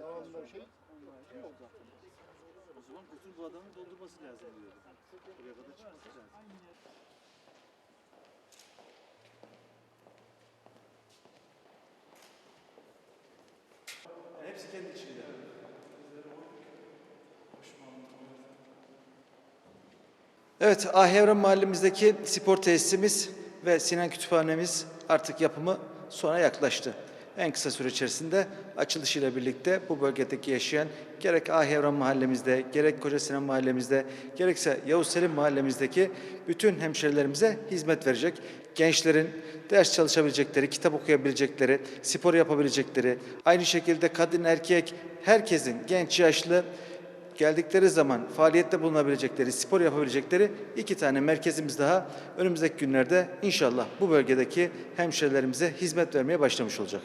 Devamında şey zaten. O zaman kutur bu adamın doldurması lazım diyor. Buraya kadar çıkması lazım. Yani hepsi kendi içinde. Evet, Ahevran mahallemizdeki spor tesisimiz ve Sinan Kütüphanemiz artık yapımı sona yaklaştı. En kısa süre içerisinde açılışıyla birlikte bu bölgedeki yaşayan gerek Ahevran mahallemizde, gerek Koca Sinan mahallemizde, gerekse Yavuz Selim mahallemizdeki bütün hemşerilerimize hizmet verecek. Gençlerin ders çalışabilecekleri, kitap okuyabilecekleri, spor yapabilecekleri, aynı şekilde kadın erkek herkesin genç yaşlı geldikleri zaman faaliyette bulunabilecekleri, spor yapabilecekleri iki tane merkezimiz daha önümüzdeki günlerde inşallah bu bölgedeki hemşerilerimize hizmet vermeye başlamış olacak.